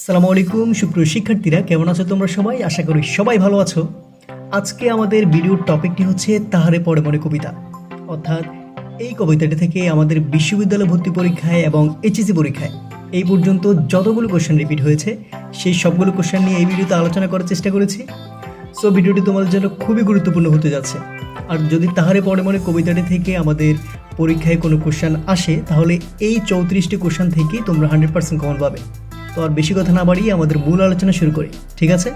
আসসালামু আলাইকুম, সুপ্রিয় শিক্ষার্থীরা, কেমন আছো তোমরা সবাই? আশা করি সবাই ভালো আছো। আজকে আমাদের ভিডিওর টপিকটি হচ্ছে তাহারে পরে মনে কবিতা। অর্থাৎ এই কবিতাটি থেকে আমাদের বিশ্ববিদ্যালয় ভর্তি পরীক্ষায় এবং এইচএসসি পরীক্ষায় এই পর্যন্ত যতগুলো কোশ্চেন রিপিট হয়েছে, সেই সবগুলো কোশ্চেন নিয়ে এই ভিডিওতে আলোচনা করার চেষ্টা করেছি। সো ভিডিওটি তোমাদের জন্য খুবই গুরুত্বপূর্ণ হতে যাচ্ছে। আর যদি তাহারে পরে মনে কবিতাটি থেকে আমাদের পরীক্ষায় কোনো কোশ্চেন আসে, তাহলে এই চৌত্রিশটি কোশ্চেন থেকেই তোমরা হান্ড্রেড পার্সেন্ট কমন পাবে। তো আর বেশি কথা না বাড়িয়ে আমাদের মূল আলোচনা শুরু করি, ঠিক আছে?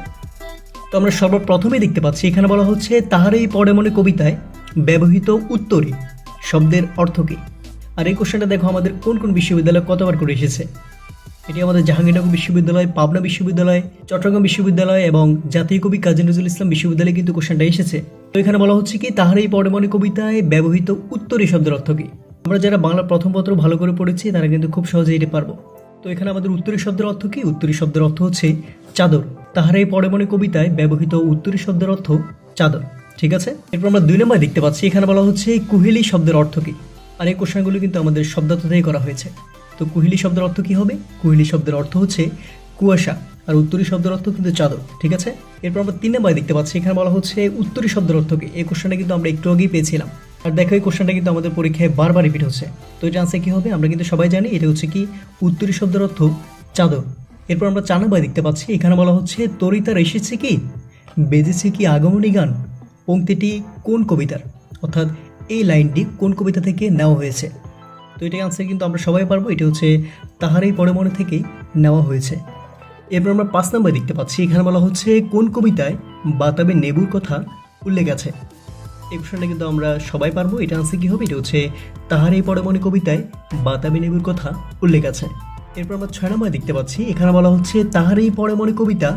তো আমরা সর্বপ্রথমেই দেখতে পাচ্ছি, এখানে বলা হচ্ছে, তাহারই পড়ে মনে কবিতায় ব্যবহৃত উত্তরী শব্দের অর্থ কী? আর এই কোশ্চেনটা দেখো, আমাদের কোন কোন বিশ্ববিদ্যালয়ে কতবার করে এসেছে? এটি আমাদের জাহাঙ্গীরনগর বিশ্ববিদ্যালয়, পাবনা বিশ্ববিদ্যালয়, চট্টগ্রাম বিশ্ববিদ্যালয় এবং জাতীয় কবি কাজী নজরুল ইসলাম বিশ্ববিদ্যালয়ে কিন্তু কোশ্চেনটা এসেছে। তো এখানে বলা হচ্ছে কি, তাহারই পড়ে মনে কবিতায় ব্যবহৃত উত্তরী শব্দের অর্থ কী? আমরা যারা বাংলা প্রথম পত্র ভালো করে পড়েছি, তারা কিন্তু খুব সহজেই এটা পারব। তো এখানে আমাদের উত্তরী শব্দের অর্থ কি? উত্তরী শব্দের অর্থ হচ্ছে চাদর। তাহারাই পরে মনে কবিতায় ব্যবহৃত উত্তরী শব্দের অর্থ চাদর। ঠিক আছে? এরপর আমরা দুই নম্বর দেখতে পাচ্ছি, এখানে বলা হচ্ছে কুহেলি শব্দের অর্থ কি? আর এই কোশ্চেনগুলো কিন্তু আমাদের শব্দার্থ থেকে করা হয়েছে। তো কুহেলি শব্দের অর্থ কি হবে? কুহেলি শব্দের অর্থ হচ্ছে কুয়াশা। আর উত্তরী শব্দের অর্থ কিন্তু চাদর। ঠিক আছে? এরপর আমরা তিন নম্বর দেখতে পাচ্ছি, এখানে বলা হচ্ছে উত্তরী শব্দের অর্থ কি? এই কোশ্চেনটা কিন্তু আমরা একটু আগেই পেয়েছিলাম। আর দেখো, এই কোশ্চেনটা কিন্তু আমাদের পরীক্ষায় বারবার রিপিট হচ্ছে। তো এটা আনসার কি হবে? আমরা কিন্তু সবাই জানি, এটা হচ্ছে কি উত্তরী শব্দের অর্থ চাদর। এরপর আমরা চার নম্বর দেখতে পাচ্ছি, এখানে বলা হচ্ছে, তরিতার এসেছে কি? বেজেছে কি আগমনী গান? পংক্তিটি কোন কবিতার? অর্থাৎ এই লাইনটি কোন কবিতা থেকে নেওয়া হয়েছে? তো এটা আনসার কিন্তু আমরা সবাই পারব, এটা হচ্ছে তাহারই পরে মনে থেকেই নেওয়া হয়েছে। এরপর আমরা পাঁচ নম্বর দেখতে পাচ্ছি, এখানে বলা হচ্ছে, কোন কবিতায় বাতাবে নেবুর কথা উল্লেখ আছে? এই প্রশ্নটা কিন্তু আমরা সবাই পারব। এটা আনসার কি হবে? এটা হচ্ছে তাহারই পরে মনে কবিতায় বাতাবে নেবুর কথা উল্লেখ আছে। এরপর আমরা ছয় নম্বর দেখতে পাচ্ছি, এখানে বলা হচ্ছে তাহারই পরে মনে কবিতা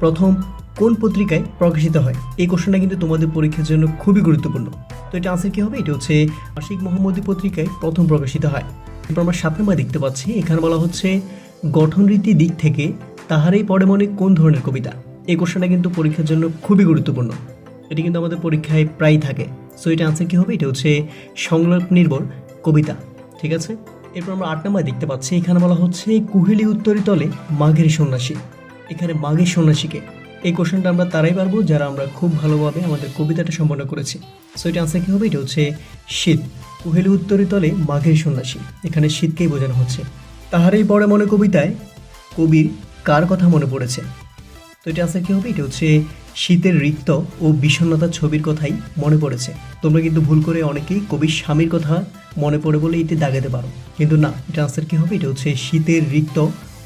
প্রথম কোন পত্রিকায় প্রকাশিত হয়? এই কোশ্চেনটা কিন্তু তোমাদের পরীক্ষার জন্য খুবই গুরুত্বপূর্ণ। তো এটা আনসার কি হবে? এটা হচ্ছে আশিক মোহাম্মদী পত্রিকায় প্রথম প্রকাশিত হয়। এরপর আমরা সাত নম্বর দেখতে পাচ্ছি, এখানে বলা হচ্ছে, গঠনরীতি দিক থেকে তাহারই পরে মনে কোন ধরনের কবিতা? এই কোশ্চেনটা কিন্তু পরীক্ষার জন্য খুবই গুরুত্বপূর্ণ। এটি কিন্তু আমাদের পরীক্ষায় প্রায় থাকে। সো এটা আনসার কী হবে? এটা হচ্ছে সংলাপ নির্ভর কবিতা। ঠিক আছে? এরপর আমরা আট নম্বর দেখতে পাচ্ছি, এখানে বলা হচ্ছে, কুহেলি উত্তরী তলে মাঘের সন্ন্যাসী। এখানে মাঘের সন্ন্যাসীকে। এই কোশ্চেনটা আমরা তারাই পারব যারা আমরা খুব ভালোভাবে আমাদের কবিতাটা সম্পন্ন করেছি। সো এটা আনসার কী হবে? এটা হচ্ছে শীত। কুহেলি উত্তরী তলে মাঘের সন্ন্যাসী। এখানে শীতকেই বোঝানো হচ্ছে। তাহারই পরে মনে কবিতায়, কবির কার কথা মনে পড়েছে? তো এটা আনসার কী হবে? এটা হচ্ছে শীতের রিক্ত ও বিষণ্ণতার ছবির কথাই মনে পড়েছে। তোমরা কিন্তু ভুল করে অনেকেই কবির স্বামীর কথা মনে পড়ে বলে এটি দাগাতে পারো। কিন্তু না এটা আনসার কী হবে? এটা হচ্ছে শীতের রিক্ত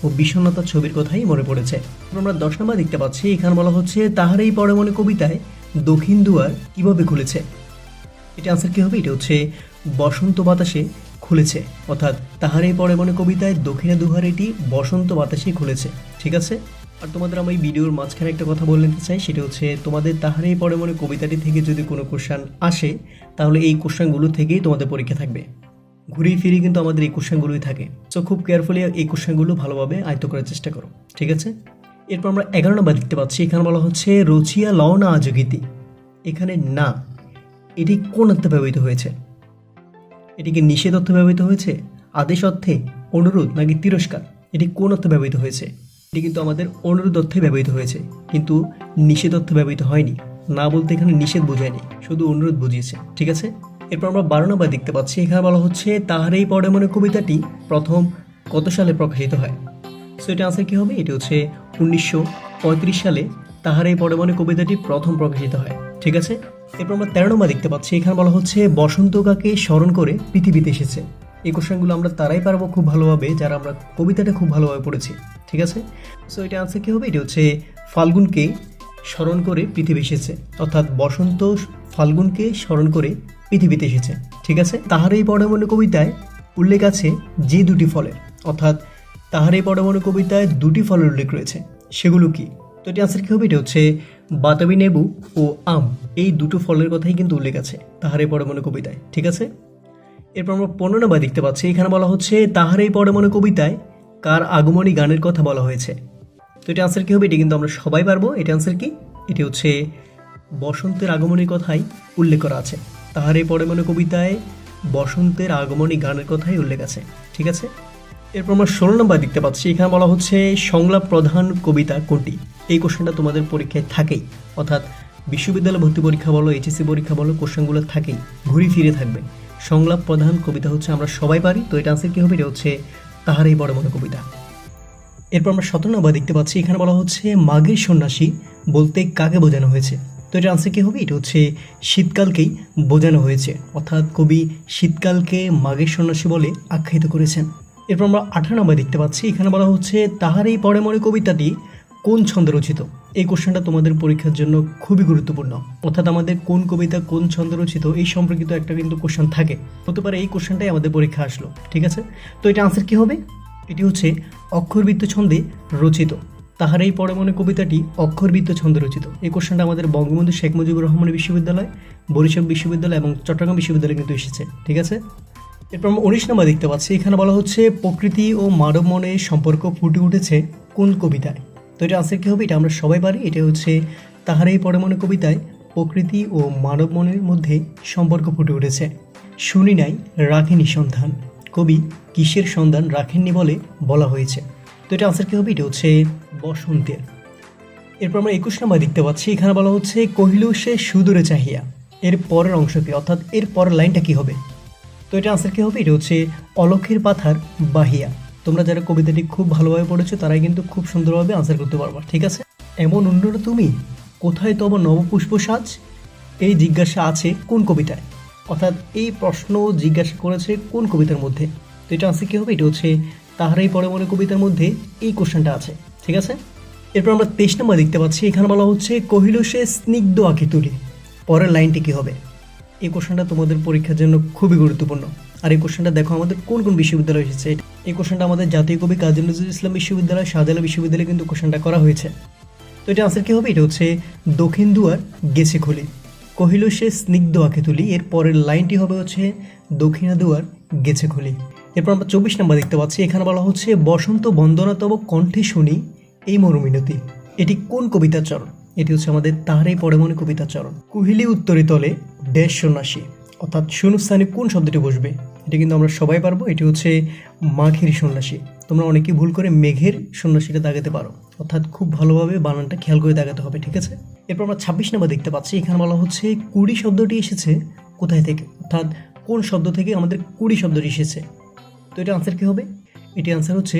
ও বিষণ্ণতার ছবির কথাই মনে পড়েছে। আমরা দশ নম্বর দেখতে পাচ্ছি, এখানে বলা হচ্ছে তাহারই পরে মনে কবিতায় দক্ষিণ দুয়ার কীভাবে খুলেছে? এটা আনসার কী হবে? এটা হচ্ছে, বসন্ত বাতাসে খুলেছে। অর্থাৎ তাহারই পরে মনে কবিতায় দক্ষিণা দুহার এটি বসন্ত বাতাসে খুলেছে। ঠিক আছে? আর তোমাদের আমি ভিডিওর মাঝখানে একটা কথা বলে নিতে চাই, সেটা হচ্ছে তোমাদের তাহারেই পরে মনে কবিতাটি থেকে যদি কোনো কোশ্চান আসে, তাহলে এই কোশ্চানগুলো থেকেই তোমাদের পরীক্ষা থাকবে। ঘুরিয়ে ফিরিয়ে কিন্তু আমাদের এই কোশ্চেনগুলোই থাকে। সো খুব কেয়ারফুলি এই কোশ্চেনগুলো ভালোভাবে আয়ত্ত করার চেষ্টা করো, ঠিক আছে? এরপর আমরা এগারো নম্বর দেখতে পাচ্ছি, এখানে বলা হচ্ছে, রচিয়া লও না আজগীতি এখানে না, এটি কোন অর্থে ব্যবহৃত হয়েছে? এটিকে নিষেধ অর্থে ব্যবহৃত হয়েছে, আদেশ অর্থে অনুরোধ নাকি তিরস্কার? এটি কোন অর্থে ব্যবহৃত হয়েছে? এটি কিন্তু আমাদের অনুরোধ অর্থে ব্যবহৃত হয়েছে, কিন্তু নিষেধ অর্থে ব্যবহৃত হয়নি। না বলতে এখানে নিষেধ বোঝায়নি, শুধু অনুরোধ বুঝিয়েছে, ঠিক আছে? এরপর আমরা বারো নম্বর দেখতে পাচ্ছি, এখানে বলা হচ্ছে তাহারই পরে মনে কবিতাটি প্রথম কত সালে প্রকাশিত হয়? সো এটা আনসার কী হবে? এটি হচ্ছে উনিশশো পঁয়ত্রিশ সালে তাহারই পরে মনে কবিতাটি প্রথম প্রকাশিত হয়, ঠিক আছে? এরপর আমরা তেরো নম্বর দেখতে পাচ্ছি, এখানে বলা হচ্ছে বসন্তকাকে স্মরণ করে পৃথিবীতে এসেছে। এই কোশ্চেনগুলো আমরা তারাই পারব খুব ভালোভাবে, যারা আমরা কবিতাটা খুব ভালোভাবে পড়েছি, ঠিক আছে? সো এটা আনসার কী হবে? এটা হচ্ছে ফাল্গুনকে স্মরণ করে পৃথিবী এসেছে, অর্থাৎ বসন্ত ফাল্গুনকে স্মরণ করে পৃথিবীতে এসেছে, ঠিক আছে? তাহার এই পরমাণু কবিতায় উল্লেখ আছে যে দুটি ফলের, অর্থাৎ তাহার এই পরমাণু কবিতায় দুটি ফলের উল্লেখ রয়েছে, সেগুলো কি? তো এটি আনসার কী হবে? এটা হচ্ছে বাতাবি নেবু ও আম, এই দুটো ফলের কথাই কিন্তু উল্লেখ আছে তাহার এই পরমাণু কবিতায়, ঠিক আছে? এরপর আমরা পনেরো নম্বর দেখতে পাচ্ছি, এখানে বলা হচ্ছে, তাহার এই পরমাণু কবিতায় কার আগমনী গানের কথা বলা হয়েছে? তো এটা আনসার কী হবে? এটি কিন্তু আমরা সবাই পারব। এটা আনসার কি? এটি হচ্ছে, বসন্তের আগমনের কথাই উল্লেখ করা আছে। তাহার এই পরমাণু কবিতায় বসন্তের আগমনী গানের কথাই উল্লেখ আছে। ঠিক আছে? এরপর আমরা ষোলো নম্বর দেখতে পাচ্ছি, এখানে বলা হচ্ছে, সংলাপ প্রধান কবিতা কোনটি? এই কোশ্চেনটা তোমাদের পরীক্ষায় থাকেই। অর্থাৎ বিশ্ববিদ্যালয় ভর্তি পরীক্ষা বলো এইচএসসি পরীক্ষা বলো কোশ্চেনগুলো থাকেই। ঘুরে ফিরে থাকবে। সংলাপ প্রধান কবিতা হচ্ছে আমরা সবাই পারি, তো এটা আনসার কী হবে? এটা হচ্ছে তাহারই বড় মনে কবিতা এরপর আমরা সতেরো নম্বর দেখতে পাচ্ছি, এখানে বলা হচ্ছে মাঘের সন্ন্যাসী বলতে কাকে বোঝানো হয়েছে? তো এটা আনসার কী হবে? এটা হচ্ছে, শীতকালকেই বোঝানো হয়েছে। অর্থাৎ কবি শীতকালকে মাঘের সন্ন্যাসী বলে আখ্যায়িত করেছেন। এরপর আমরা আঠারো নম্বর দেখতে পাচ্ছি, এখানে বলা হচ্ছে তাহার এই পরে মনে কবিতাটি কোন ছন্দে রচিত? এই কোশ্চেনটা তোমাদের পরীক্ষার জন্য খুবই গুরুত্বপূর্ণ। অর্থাৎ আমাদের কোন কবিতা, কোন ছন্দে রচিত, এই সম্পর্কিত একটা কিন্তু কোশ্চেন থাকে। হতে পারে এই কোশ্চেনটাই আমাদের পরীক্ষা আসলো, ঠিক আছে? তো এটা আনসার কী হবে? এটি হচ্ছে, অক্ষরবৃত্ত ছন্দে রচিত। তাহার এই পরে মনে কবিতাটি অক্ষরবৃত্ত ছন্দে রচিত। এই কোশ্চেনটা আমাদের বঙ্গবন্ধু শেখ মুজিবুর রহমান বিশ্ববিদ্যালয়, বরিশাল বিশ্ববিদ্যালয় এবং চট্টগ্রাম বিশ্ববিদ্যালয়ে কিন্তু এসেছে, ঠিক আছে? এরপর আমরা উনিশ নম্বর দেখতে পাচ্ছি। এখানে বলা হচ্ছে, প্রকৃতি ও মানব মনের সম্পর্ক ফুটে উঠেছে কোন কবিতায়? তো এটা আনসার কী হবে? এটা আমরা সবাই পারি। এটা হচ্ছে তাহার এই পরে মনে কবিতায় প্রকৃতি ও মানব মনের মধ্যে সম্পর্ক ফুটে উঠেছে। শুনি নাই, রাখেনি সন্ধান। কবি কিসের সন্ধান রাখেননি বলে বলা হয়েছে। তো এটা আনসার কী হবে? এটা হচ্ছে বসন্তের। এরপর আমরা একুশ নম্বর দেখতে পাচ্ছি। এখানে বলা হচ্ছে, কহিল সে সুদূরে চাহিয়া। এর পরের অংশ কি? অর্থাৎ এর পরের লাইনটা কি হবে? তো এটা আনসার কী হবে? এটা হচ্ছে, অলক্ষের পাথার বাহিয়া। তোমরা যারা কবিতাটি খুব ভালোভাবে পড়েছো, তারাই কিন্তু খুব সুন্দরভাবে আনসার করতে পারবা, ঠিক আছে? এমন অন্যরা তুমি? কোথায় তব নবপুষ্প সাজ? এই জিজ্ঞাসা আছে কোন কবিতায়? অর্থাৎ এই প্রশ্ন জিজ্ঞাসা করেছে কোন কবিতার মধ্যে? তো এটা আনসার কী হবে? এটা হচ্ছে তাহারাই পরে মনে কবিতার মধ্যে এই কোশ্চেনটা আছে, ঠিক আছে? এরপর আমরা তেইশ নম্বর দেখতে পাচ্ছি, এখানে বলা হচ্ছে, কহিল সে স্নিগ্ধ আঁকি তুলি। পরের লাইনটি কী হবে? এই কোশ্চেনটা তোমাদের পরীক্ষার জন্য খুবই গুরুত্বপূর্ণ। আর এই কোশ্চেনটা দেখো, আমাদের কোন কোন বিশ্ববিদ্যালয় এসেছে? এই কোশ্চেনটা আমাদের জাতীয় কবি কাজী নজরুল ইসলাম বিশ্ববিদ্যালয় শাহজালা বিশ্ববিদ্যালয়ে কিন্তু কোশ্চেনটা করা হয়েছে। তো এটা আনসার কী হবে? এটা হচ্ছে, দক্ষিণ দুয়ার গেছে খুলি, কহিল সে স্নিগ্ধ আঁকে তুলি, এর পরের লাইনটি হবে হচ্ছে, দক্ষিণা দুয়ার গেছে খুলি। এরপর আমরা চব্বিশ নম্বর দেখতে পাচ্ছি, এখানে বলা হচ্ছে, বসন্ত বন্দনা তব কণ্ঠে শুনি এই মরুমিনতি। এটি কোন কবিতার চরণ? এটি হচ্ছে আমাদের তাহারই পরে মনে কবিতার চরণ। কুহিলি উত্তরে তলে, দেশ সন্ন্যাসী। অর্থাৎ শূন্যস্থানে কোন শব্দটি বসবে? এটা কিন্তু আমরা সবাই পারব, এটি হচ্ছে মাঘের সন্ন্যাসী। তোমরা অনেকেই ভুল করে মেঘের সন্ন্যাসীটা দাগাতে পারো। অর্থাৎ খুব ভালোভাবে বানানটা খেয়াল করে দাগাতে হবে, ঠিক আছে? এরপর আমরা ছাব্বিশ নম্বর দেখতে পাচ্ছি, এখানে বলা হচ্ছে কুড়ি শব্দটি এসেছে কোথায় থেকে? অর্থাৎ কোন শব্দ থেকে আমাদের কুড়ি শব্দটি এসেছে? তো এটা আনসার কী হবে? এটি আনসার হচ্ছে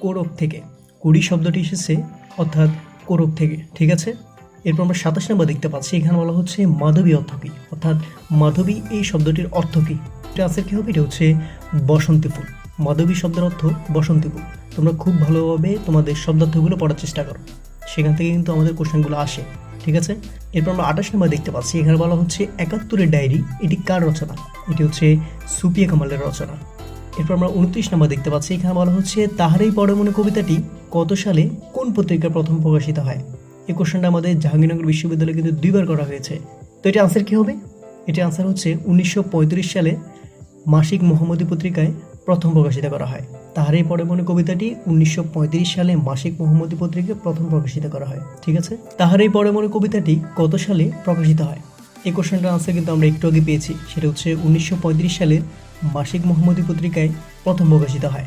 কোরব থেকে। কুড়ি শব্দটি এসেছে, অর্থাৎ কোরব থেকে, ঠিক আছে? এরপর আমরা সাতাশ নাম্বার দেখতে পাচ্ছি, এখানে বলা হচ্ছে মাধবী অর্থ কী? অর্থাৎ মাধবী এই শব্দটির অর্থ কী? এটা আনসার কী হবে? এটা হচ্ছে বসন্তী ফুল। মাধবী শব্দের অর্থ বসন্তী ফুল। তোমরা খুব ভালোভাবে তোমাদের শব্দার্থগুলো পড়ার চেষ্টা করো। সেখান থেকে কিন্তু আমাদের কোশ্চেনগুলো আসে। ঠিক আছে? এরপর আমরা আঠাশ নম্বর দেখতে পাচ্ছি। এখানে বলা হচ্ছে একাত্তরের ডায়েরি। এটি কার রচনা? এটি হচ্ছে সুপিয়া কামালের রচনা। এরপর আমরা উনত্রিশ নম্বর দেখতে পাচ্ছি। এখানে বলা হচ্ছে, তাহারই পরে মনে কবিতাটি কত সালে কোন পত্রিকা প্রথম প্রকাশিত হয়? এই কোশ্চেনটা আমাদের জাহাঙ্গীরনগর বিশ্ববিদ্যালয়ে কিন্তু দুইবার করা হয়েছে। তো এটা আনসার কী হবে? এটি আনসার হচ্ছে উনিশশো পঁয়ত্রিশ সালে মাসিক মোহাম্মদী পত্রিকায় প্রথম প্রকাশিত করা হয়। তাহারই পরে মনে কবিতাটি উনিশশো পঁয়ত্রিশ সালে মাসিক মোহাম্মদী পত্রিকায় প্রথম প্রকাশিত করা হয়। ঠিক আছে? তাহারই পরে মনে কবিতাটি কত সালে প্রকাশিত হয়? এই কোশ্চেনটার আনসার কিন্তু আমরা একটু আগে পেয়েছি। সেটা হচ্ছে উনিশশো পঁয়ত্রিশ সালে মাসিক মোহাম্মদী পত্রিকায় প্রথম প্রকাশিত হয়।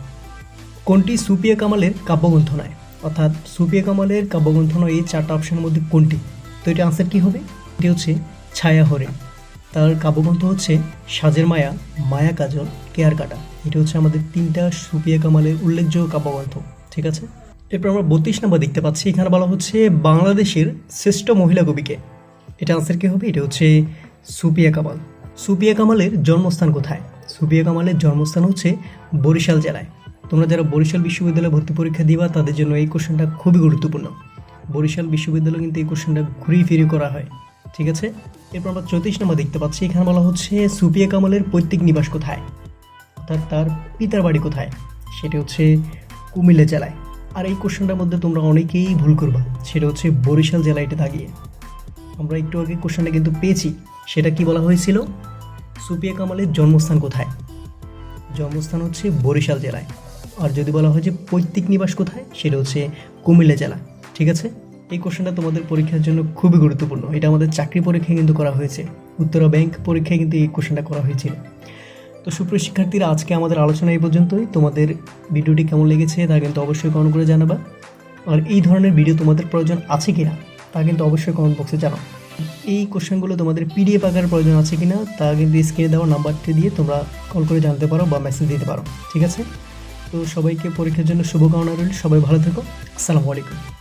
কোনটি সুপিয়া কামালের কাব্যগ্রন্থ নয়? অর্থাৎ সুপিয়া কামালের কাব্যগ্রন্থ নয়, এই চারটা অপশনের মধ্যে কোনটি? তো এটা আনসার কী হবে? এটি হচ্ছে ছায়া হরিণ তার কাব্যগ্রন্থ হচ্ছে সাজের মায়া মায়া কাজল, কেয়ার কাটা। এটা হচ্ছে আমাদের তিনটা সুপিয়া কামালের উল্লেখযোগ্য কাব্যগ্রন্থ, ঠিক আছে? এরপর আমরা বত্রিশ নম্বর দেখতে পাচ্ছি, এখানে বলা হচ্ছে বাংলাদেশের শ্রেষ্ঠ মহিলা কবিকে। এটা আনসার কী হবে? এটা হচ্ছে সুপিয়া কামাল। সুপিয়া কামালের জন্মস্থান কোথায়? সুপিয়া কামালের জন্মস্থান হচ্ছে বরিশাল জেলায়। তোমরা যারা বরিশাল বিশ্ববিদ্যালয়ে ভর্তি পরীক্ষা দিবা, তাদের জন্য এই কোশ্চেনটা খুবই গুরুত্বপূর্ণ। বরিশাল বিশ্ববিদ্যালয়ে কিন্তু এই কোশ্চেনটা ঘুরিয়ে ফিরে করা হয়। ঠিক আছে? এরপর আমরা চৌত্রিশ নম্বর দেখতে পাচ্ছি। এখানে বলা হচ্ছে, সুপিয়া কামালের পৈতৃক নিবাস কোথায়? অর্থাৎ তার পিতার বাড়ি কোথায়? সেটা হচ্ছে কুমিল্লা জেলায়। আর এই কোশ্চেনটার মধ্যে তোমরা অনেকেই ভুল করবা। সেটা হচ্ছে বরিশাল জেলায় এটা দাগিয়ে। আমরা একটু আগে কোশ্চেনটা কিন্তু পেয়েছি। সেটা কি বলা হয়েছিল? সুপিয়া কামালের জন্মস্থান কোথায়? জন্মস্থান হচ্ছে বরিশাল জেলায়। আর যদি বলা হয় যে পৈতৃক নিবাস কোথায়, সেটা হচ্ছে কুমিল্লা জেলা। ঠিক আছে? এই কোশ্চেনটা তোমাদের পরীক্ষার জন্য খুবই গুরুত্বপূর্ণ। এটা আমাদের চাকরি পরীক্ষায় কিন্তু করা হয়েছে। উত্তরা ব্যাংক পরীক্ষায় কিন্তু এই কোশ্চেনটা করা হয়েছিল। তো সুপ্রিয় শিক্ষার্থীরা, আজকে আমাদের আলোচনা এই পর্যন্তই। তোমাদের ভিডিওটি কেমন লেগেছে তা কিন্তু অবশ্যই কমেন্ট করে জানাবা। আর এই ধরনের ভিডিও তোমাদের প্রয়োজন আছে কিনা, তা কিন্তু অবশ্যই কমেন্ট বক্সে জানাও। এই কোশ্চেনগুলো তোমাদের পিডিএফ আকার প্রয়োজন আছে কিনা, তা কিন্তু স্ক্রিনে দেওয়া নাম্বারটি দিয়ে তোমরা কল করে জানতে পারো বা মেসেজ দিতে পারো। ঠিক আছে? তো সবাইকে পরীক্ষার জন্য শুভকামনা রইল। সবাই ভালো থেকো। আসসালামু আলাইকুম।